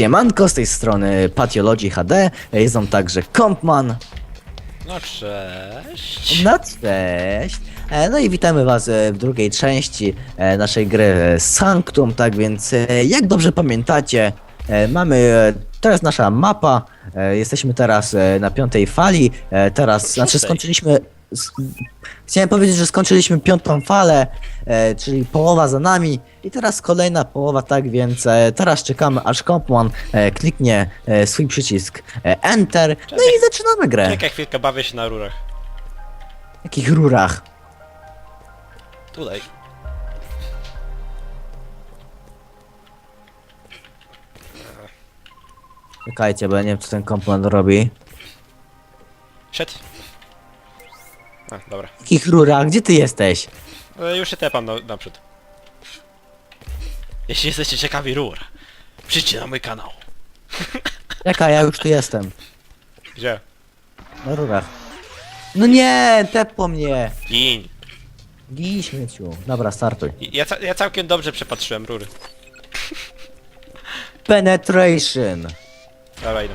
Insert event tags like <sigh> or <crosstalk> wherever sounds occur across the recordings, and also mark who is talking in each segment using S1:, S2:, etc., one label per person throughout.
S1: Siemanko, z tej strony Patiologii HD, on także Kompman.
S2: No cześć.
S1: No cześć! E, No i witamy was e, w drugiej części e, naszej gry e, Sanctum, tak więc e, jak dobrze pamiętacie, e, mamy, e, to jest nasza mapa, e, jesteśmy teraz e, na piątej fali, e, teraz, znaczy skończyliśmy, s- chciałem powiedzieć, że skończyliśmy piątą falę, e, czyli połowa za nami i teraz kolejna połowa, tak więc e, teraz czekamy aż Kompman e, kliknie e, swój przycisk e, Enter, no i zaczynamy grę.
S2: Czekaj chwilkę, bawię się na rurach.
S1: W jakich rurach?
S2: Tutaj.
S1: Czekajcie, bo ja nie wiem co ten komponent robi.
S2: Siedź. A, dobra.
S1: Jakich rurach? Gdzie ty jesteś?
S2: E, już się tepam na, naprzód. Jeśli jesteście ciekawi rur, przyjdźcie na mój kanał. <laughs>
S1: Czekaj, ja już tu jestem.
S2: Gdzie?
S1: Na rurach. No nie, tepło mnie.
S2: Gin.
S1: Gij śmieciu. Dobra, startuj.
S2: Ja, ca ja całkiem dobrze przepatrzyłem rury. <laughs>
S1: Penetration.
S2: Dobra, idę.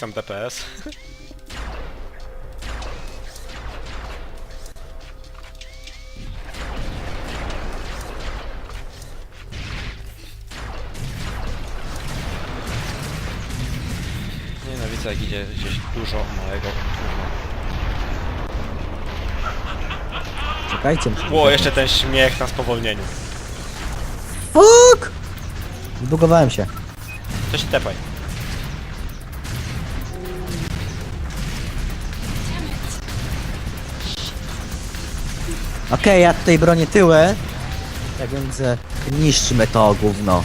S2: Taki sam DPS. Nienawidzę jak idzie gdzieś dużo małego.
S1: Czekajcie. muszę-
S2: Ło, jeszcze ten śmiech na spowolnieniu.
S1: Fuck! Zbugowałem się.
S2: Coś tepaj.
S1: Okej, ja tutaj bronię tyły. Tak więc e, niszczmy to gówno.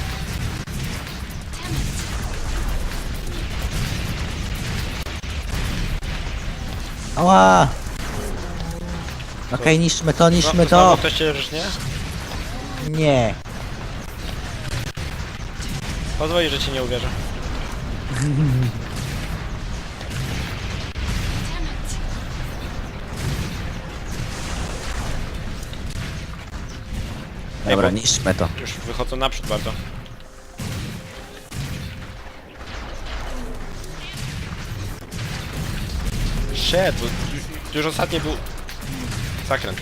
S1: Ała! Okej, niszczmy to, niszczmy to.
S2: znowu ktoś rżnie?
S1: Nie.
S2: Pozwoli, że ci nie uwierzę. <laughs>
S1: Dobra, niszczmy to.
S2: Już wychodzą naprzód bardzo. Shit, bo ju- już ostatni był... Zakręt.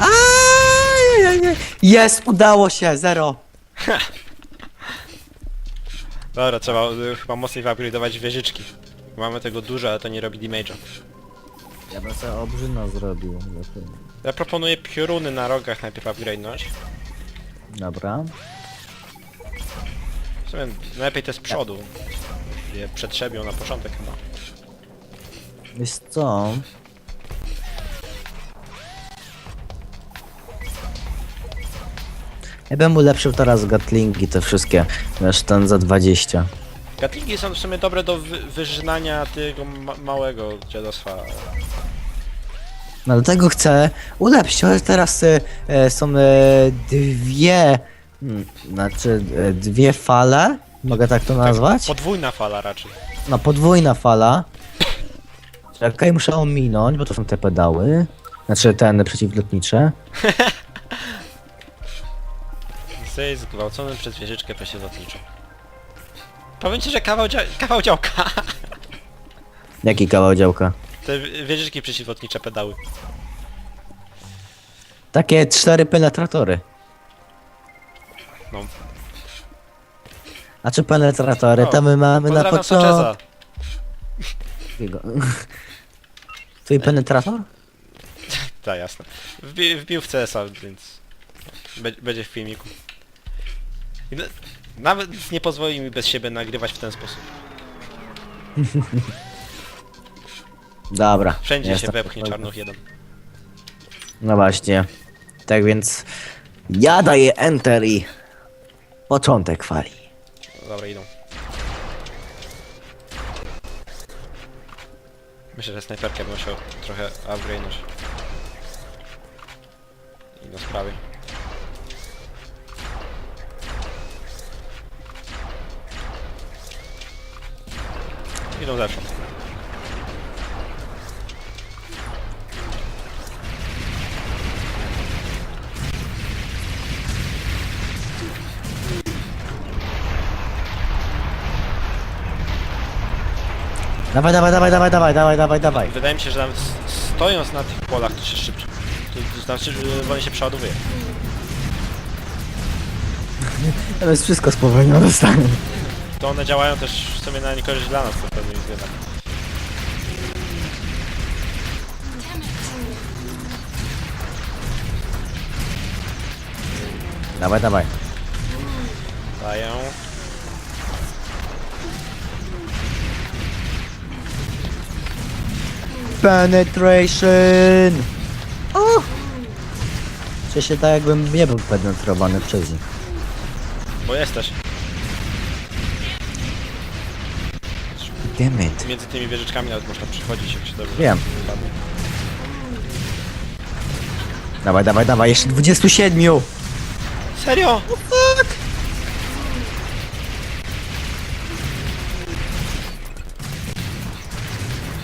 S1: Ajajaj. Jest, udało się, zero.
S2: Dobra, trzeba y, chyba mocniej wyupgrade'ować wieżyczki. Mamy tego dużo, ale to nie robi damage'a.
S1: Ja bym sobie obrzyna zrobił.
S2: Ja proponuję pioruny na rogach najpierw upgrade'nąć.
S1: Dobra.
S2: W sumie najlepiej te z przodu. Je przetrzebią na początek chyba.
S1: Wiesz co? Ja bym ulepszył teraz gatlingi te wszystkie. Wiesz, ten za 20.
S2: Gatlingi są w sumie dobre do wy wyżynania tego ma małego dziadostwa.
S1: No dlatego chcę ulepszyć, ale teraz e, są e, dwie, hmm, znaczy e, dwie fale, mogę tak to nazwać?
S2: Podwójna fala raczej.
S1: No podwójna fala. Czekaj, muszę ominąć, bo to są te pedały. Znaczy ten przeciwlotnicze. <laughs>
S2: Jesteś zgwałcony przez wieżyczkę przeciwlotniczą. Powiem ci, że kawał, dzia kawał działka. <laughs>
S1: Jaki kawał działka?
S2: Te wi- wieżyczki przeciwlotnicze pedały.
S1: Takie cztery penetratory.
S2: No.
S1: A czy penetratory?
S2: O,
S1: to my mamy na
S2: Pozdrawiam
S1: początku. Twój penetrator? <laughs>
S2: Tak, jasne. Wbi wbił w CS-a, więc be będzie w filmiku. I na nawet nie pozwoli mi bez siebie nagrywać w ten sposób. <laughs>
S1: Dobra.
S2: Wszędzie
S1: jestem
S2: się wepchnie czarnuch jeden.
S1: No właśnie. Tak więc ja daję enter i początek fali.
S2: Dobra, idą. Myślę, że snajperkę bym musiał trochę upgrade'nąć. I do sprawy. Idą zewsząd.
S1: Dawaj, dawaj, dawaj, dawaj, dawaj, dawaj, dawaj, dawaj.
S2: Wydaje mi się, że nawet stojąc na tych polach to się szybciej. To, znaczy, że wolniej się przeładowuje. <laughs>
S1: To jest wszystko spowolnione stanie.
S2: To one działają też w sumie na niekorzyść dla nas po pewnych względach.
S1: Dawaj, dawaj.
S2: Dają.
S1: Penetration! O! Czuję się tak jakbym nie był penetrowany przez nich.
S2: Bo jesteś.
S1: Damn it.
S2: Między tymi wieżyczkami nawet można przychodzić, jak się dobrze
S1: Wiem. Dawaj, dawaj, dawaj, jeszcze 27!
S2: Serio?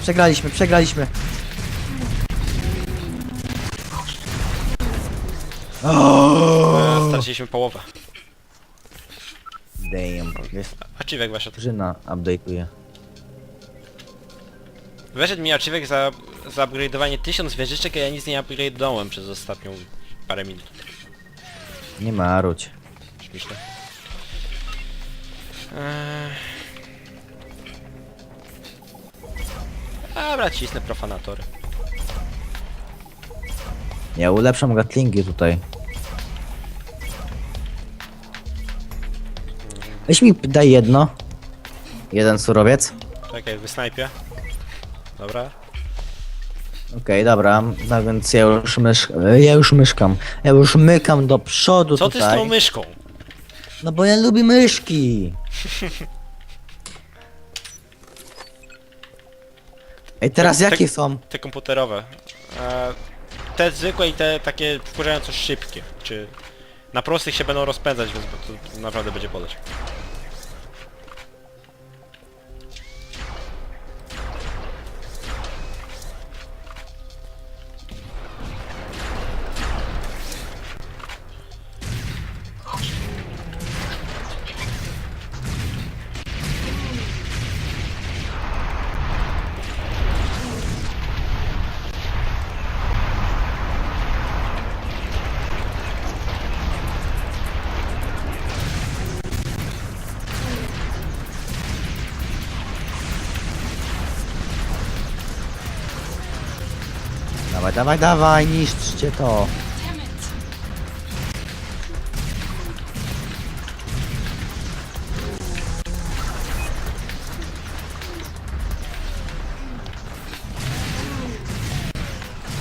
S1: Przegraliśmy, przegraliśmy.
S2: E, Straciliśmy połowę.
S1: Damn. Jest
S2: Achievek weszedł.
S1: drużyna update'uje.
S2: Weszedł mi achievek za, za upgrade'owanie 1000 wieżyczek, a ja nic nie upgrade'owałem przez ostatnią parę minut.
S1: Nie maruć.
S2: Myślę. Eee... Dobra, cisnę profanatory.
S1: Ja ulepszam gatlingi tutaj. Weź mi daj jedno. Jeden surowiec.
S2: Czekaj, wysnajpię. Dobra.
S1: Okej, dobra, no więc ja już mysz... ja już myszkam. Ja już mykam do przodu
S2: Co ty z
S1: tutaj.
S2: tą myszką?
S1: No bo ja lubię myszki. <laughs> Ej, teraz
S2: Tak-
S1: jakie są?
S2: Te komputerowe. Eee, te zwykłe i te takie wkurzająco szybkie. Czy na prostych się będą rozpędzać, więc to naprawdę będzie boleć.
S1: Dawaj, dawaj, dawaj, niszczcie to.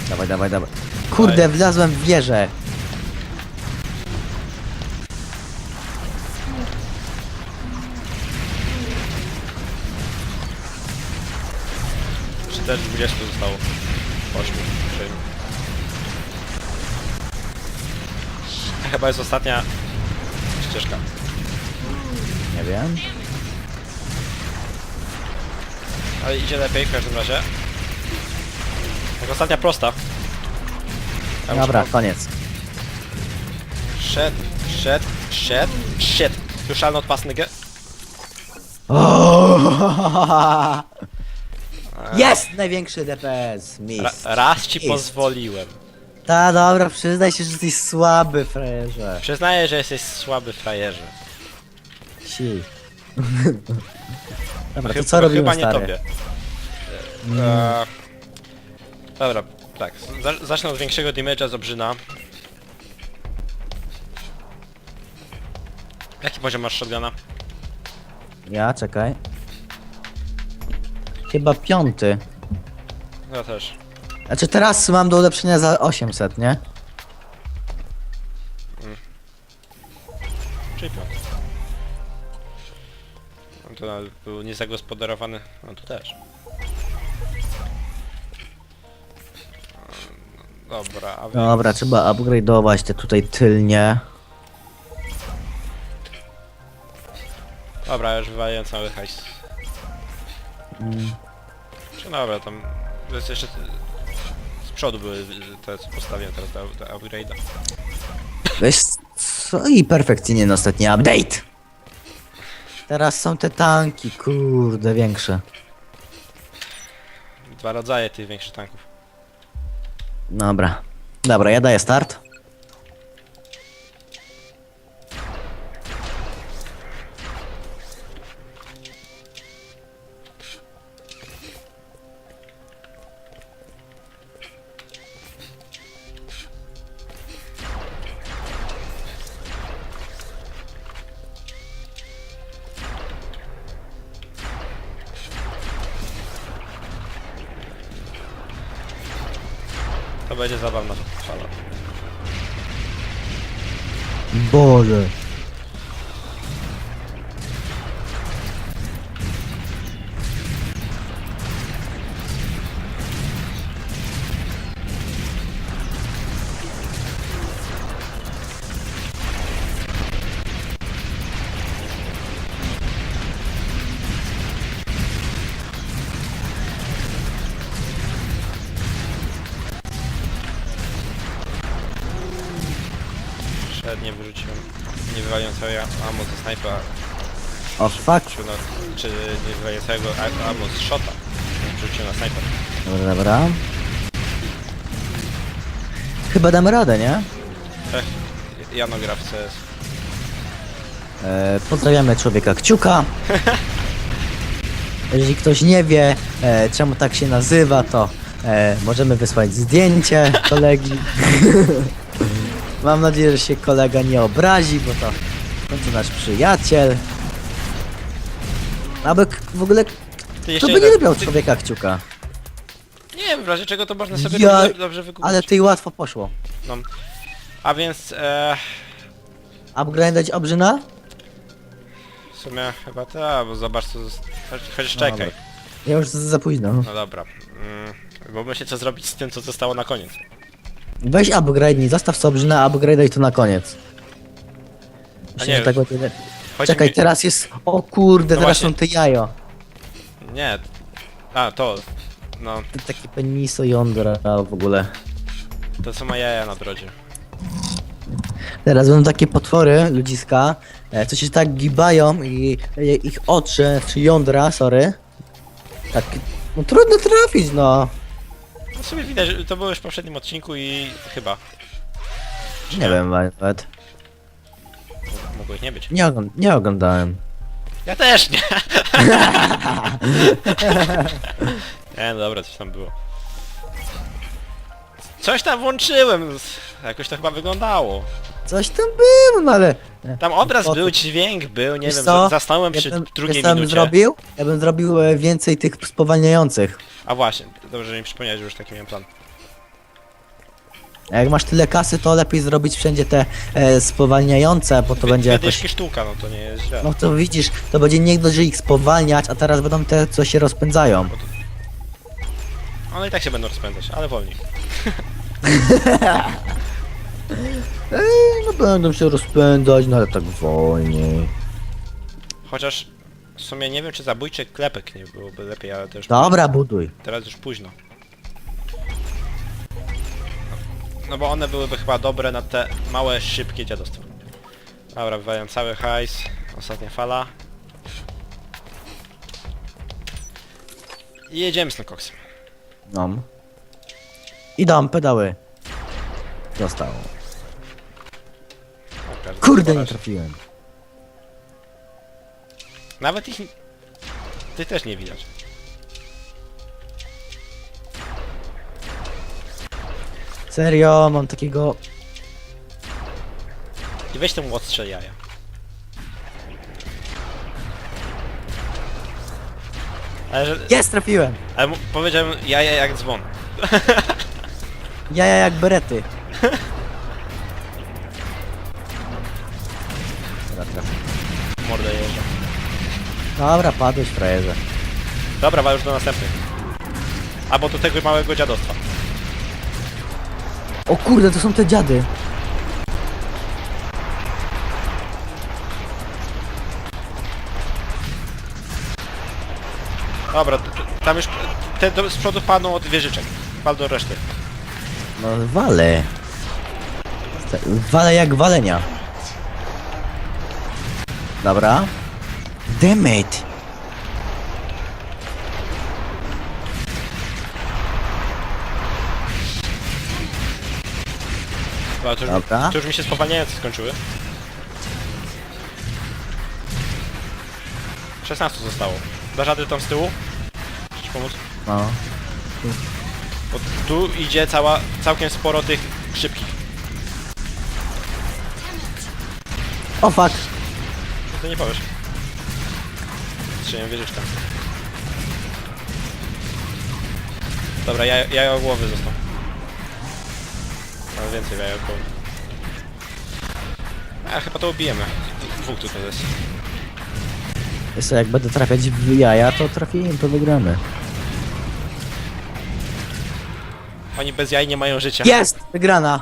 S1: Dawaj, dawaj, dawaj. Kurde, wlazłem w wieżę.
S2: Czy też 20 Chyba jest ostatnia ścieżka.
S1: Nie wiem.
S2: Ale idzie lepiej w każdym razie. Tak ostatnia prosta. Ja
S1: Dobra, koniec.
S2: Shit, shit, shit, shit. Słyszalny od pasnygę? <laughs>
S1: Jest! Największy DPS,
S2: Ra
S1: mistrz.
S2: raz ci
S1: Jest.
S2: pozwoliłem.
S1: Ta, dobra, przyznaj się, że jesteś słaby, frajerze.
S2: Przyznaję, że jesteś słaby frajerze.
S1: Si. <laughs> Dobra, to
S2: Chyba-
S1: co robimy,
S2: Chyba nie
S1: stary?
S2: tobie. E, dobra, tak. Za- Zacznę od większego damage'a z obrzyna. Jaki poziom masz shotguna?
S1: Ja, czekaj. Chyba piąty.
S2: Ja też.
S1: Znaczy teraz mam do ulepszenia za 800, nie?
S2: Czyli piąty. No to nawet był niezagospodarowany. No tu też. Dobra, a więc...
S1: Dobra, trzeba upgrade'ować te tutaj tylnie.
S2: Dobra, już wywaliłem cały hajs. Czy dobra, tam... To jest jeszcze... Przodu były te, co postawiłem teraz do, do upgrade'a.
S1: Wiesz co? I perfekcyjnie na ostatni update. Teraz są te tanki, kurde, większe.
S2: Dwa rodzaje tych większych tanków.
S1: Dobra. Dobra, ja daję start.
S2: To będzie zabawna fala.
S1: Boże.
S2: Całego ammo ze snajpa.
S1: O fuck.
S2: Czy, no, czy nie wywaliłem całego ammo z shota. Wrzuciłem na snajper.
S1: Dobra, dobra. Chyba damy radę, nie?
S2: Ech, Jano gra w CS.
S1: E, pozdrawiamy człowieka Kciuka. <laughs> Jeżeli ktoś nie wie, e, czemu tak się nazywa, to e, możemy wysłać zdjęcie kolegi. <laughs> Mam nadzieję, że się kolega nie obrazi, bo to końcu nasz przyjaciel. Aby w ogóle
S2: Ty
S1: kto
S2: jeszcze
S1: by nie
S2: jeden-
S1: lubiał
S2: ty-
S1: człowieka Kciuka?
S2: Nie wiem, w razie czego to można sobie
S1: Ja-
S2: dobrze, dobrze wykupić.
S1: Ale ty łatwo poszło.
S2: No. A więc e,
S1: Upgrade'ać obrzyna?
S2: w sumie chyba ta, bo zobacz co... zost- Choć,
S1: No
S2: czekaj.
S1: dobra. Ja już za późno.
S2: No dobra. Mm, bo myślę co zrobić z tym co zostało na koniec.
S1: Weź upgrade'nij, zostaw sobie obrzyna, upgrade'aj to na koniec. Myślę, że tak.
S2: Chodzi
S1: Czekaj,
S2: mi-
S1: teraz jest... O kurde,
S2: No
S1: teraz
S2: właśnie.
S1: są te jajo.
S2: Nie. A, to. No,
S1: To takie peniso jądra w ogóle.
S2: to co ma jaja na brodzie.
S1: Teraz będą takie potwory, ludziska, e, co się tak gibają i e, ich oczy, czy jądra, sorry. Tak, no trudno trafić, no.
S2: No w sumie widać, że to było już w poprzednim odcinku i chyba.
S1: Nie wiem nawet.
S2: Mogło ich nie być.
S1: Nie, ogląd nie oglądałem.
S2: Ja też nie! <laughs> nie, no dobra, coś tam było. Coś tam włączyłem, jakoś to chyba wyglądało.
S1: Coś tam było, no ale...
S2: Tam obraz
S1: O,
S2: był, dźwięk był, nie
S1: Wiesz
S2: wiem,
S1: co?
S2: za- zasnąłem
S1: Ja
S2: przy drugiej
S1: wiesz, co bym
S2: minucie.
S1: zrobił? Ja bym zrobił e, więcej tych spowalniających.
S2: A właśnie, dobrze, że mi przypomniałeś, że już taki miałem plan.
S1: A jak masz tyle kasy, to lepiej zrobić wszędzie te e, spowalniające, bo to będzie jakoś...
S2: sztuka, no to nie jest źle.
S1: No to widzisz, to będzie nie dość, że ich spowalniać, a teraz będą te, co się rozpędzają.
S2: One i tak się będą rozpędzać, ale wolniej. <laughs>
S1: Ej, no będą się rozpędzać, no ale tak wolniej.
S2: Chociaż w sumie nie wiem, czy zabójczy klepek nie byłoby lepiej, ale to już
S1: Dobra, buduj.
S2: teraz już późno. No bo one byłyby chyba dobre na te małe, szybkie dziadostwo. Dobra, wywaliłem cały hajs. Ostatnia fala. I jedziemy z tym koksem.
S1: No. Idą pedały. Dostał. Kurde, nie trafiłem.
S2: Nawet ich... Ty też nie widać.
S1: Serio, mam takiego...
S2: I weź temu odstrzel jaja. Ale że...
S1: Jest, trafiłem!
S2: Ale mu- powiedziałem jaja jak dzwon. <laughs>
S1: Jaja jak berety. Dobra.
S2: Mordę jeżdża.
S1: Dobra, padłeś, frajerze.
S2: Dobra, wal już do następnych. Albo do tego małego dziadostwa.
S1: O kurde, to są te dziady.
S2: Dobra, t- t- tam już te do, z przodu padną od wieżyczek. Pal do reszty.
S1: No wale. Wale jak walenia. Dobra. Damn
S2: Dobra, to, już,
S1: Dobra.
S2: to już mi się spowalniające skończyły. 16 zostało. Da rady tam z tyłu? Chcesz pomóc?
S1: No.
S2: Bo tu idzie cała, całkiem sporo tych szybkich.
S1: O fuck.
S2: To nie powiesz. Strzeliłem wieżyczkę. Dobra, ja, jajo głowy został. Ale więcej głowy. A chyba to ubijemy. Dwóch tutaj jest.
S1: Jeszcze jak będę trafiać w jaja, to trafiłem, to wygramy.
S2: Oni bez jaj nie mają życia.
S1: Jest! Wygrana!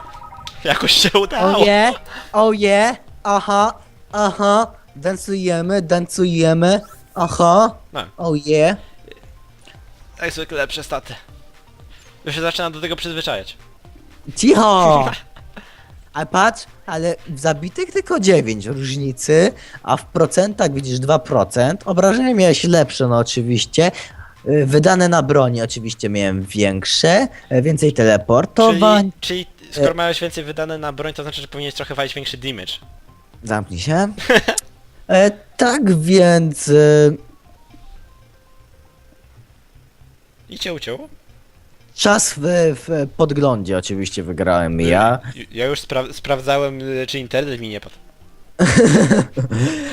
S2: Jakoś się udało.
S1: Oh yeah! Oh yeah! Aha! Aha! Dancujemy, dancujemy! Aha!
S2: No,
S1: Oh yeah!
S2: jak zwykle lepsze staty. Już się zaczyna do tego przyzwyczajać.
S1: Cicho! A patrz, ale w zabitych tylko 9 różnicy, a w procentach widzisz 2%. Obrażenia miałeś lepsze, no oczywiście. Y, Wydane na broni oczywiście miałem większe, y, więcej teleportowań.
S2: Czyli, czyli skoro miałeś więcej wydane na broń, to znaczy, że powinieneś trochę walić większy damage.
S1: Zamknij się. <laughs> E, tak więc... Y,
S2: I cię uciął.
S1: Czas w, w podglądzie oczywiście wygrałem ja.
S2: Ja już spra sprawdzałem, y, czy internet mi nie padł. <laughs>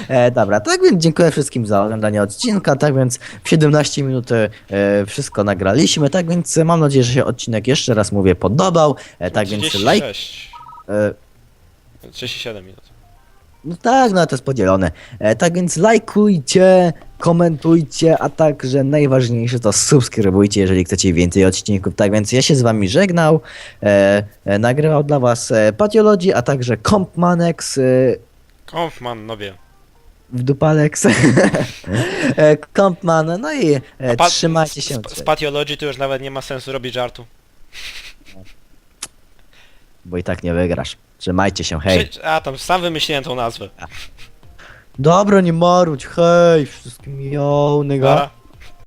S1: E, dobra, tak więc dziękuję wszystkim za oglądanie odcinka, tak więc w 17 minut e, wszystko nagraliśmy, tak więc mam nadzieję, że się odcinek jeszcze raz mówię podobał, e, tak więc like,
S2: 36.
S1: e,
S2: 37 minut.
S1: no tak, no to jest podzielone, e, tak więc lajkujcie, komentujcie, a także najważniejsze to subskrybujcie, jeżeli chcecie więcej odcinków, tak więc ja się z wami żegnał, e, e, nagrywał dla was e, Patiologii, a także Compmanex, e,
S2: Konfman, nobie.
S1: w dupalex, <laughs> e, Compman, no i e,
S2: pa-
S1: trzymajcie się.
S2: Z, z Patiologii to już nawet nie ma sensu robić żartu.
S1: bo i tak nie wygrasz. Trzymajcie się, hej.
S2: A, tam sam wymyśliłem tą nazwę.
S1: Dobra, nie marudź, hej, wszystkim nigga.
S2: Dobra.